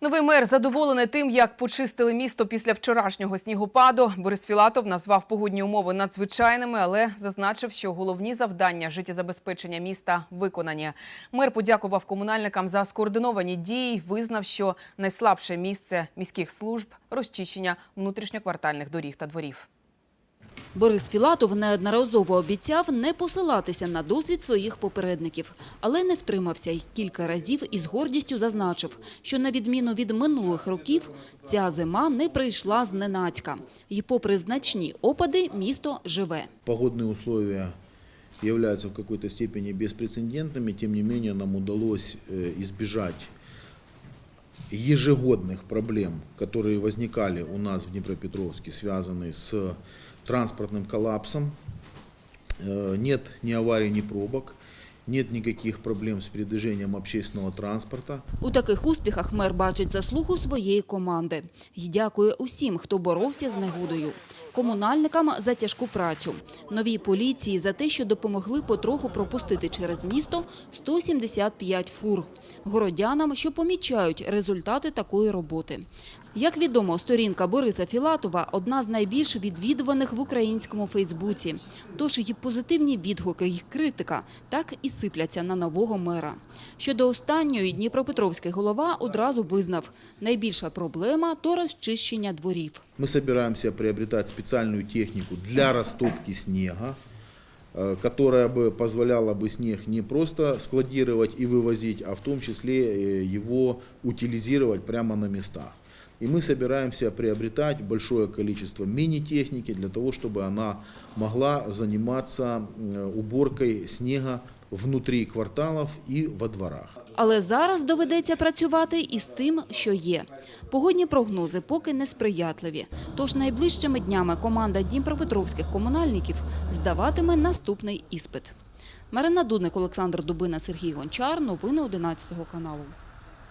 Новий мер задоволений тим, як почистили місто після вчорашнього снігопаду. Борис Філатов назвав погодні умови надзвичайними, але зазначив, що головні завдання життєзабезпечення міста виконані. Мер подякував комунальникам за скоординовані дії. Визнав, що найслабше місце міських служб розчищення внутрішньоквартальних доріг та дворів. Борис Філатов неодноразово обіцяв не посилатися на досвід своїх попередників, але не втримався й кілька разів із гордістю зазначив, що на відміну від минулих років, ця зима не прийшла зненацька. І попри значні опади, місто живе. Погодные условия являются в какой-то степени беспрецедентными, тем не менее нам удалось э, избежать ежегодных проблем, которые возникали у нас в Днепропетровске, связанные с транспортным коллапсом. Э, Нет ни аварий, ни пробок, нет никаких проблем с передвижением общественного транспорта. У таких успіхах мер бачить заслугу своєї команди і дякує усім, хто боровся з негодою. Комунальникам за тяжку працю, новій поліції за те, що допомогли потроху пропустити через місто 175 фур, городянам, що помічають результати такої роботи. Як відомо, сторінка Бориса Філатова – одна з найбільш відвідуваних в українському Фейсбуці. Тож і позитивні відгуки й критика так і сипляться на нового мера. Щодо останньої, Дніпропетровський голова одразу визнав – найбільша проблема – то розчищення дворів. Мы собираемся приобретать специальную технику для растопки снега, э, которая бы позволяла бы снег не просто складировать и вывозить, а в том числе э, его утилизировать прямо на местах. И мы собираемся приобретать большое количество мини-техники для того, чтобы она могла заниматься э, уборкой снега внутри кварталів і во дворах. Але зараз доведеться працювати із тим, що є. Погодні прогнози поки несприятливі. Тож найближчими днями команда дніпропетровських комунальників здаватиме наступний іспит. Марина Дудник, Олександр Дубина, Сергій Гончар. Новини 11 каналу.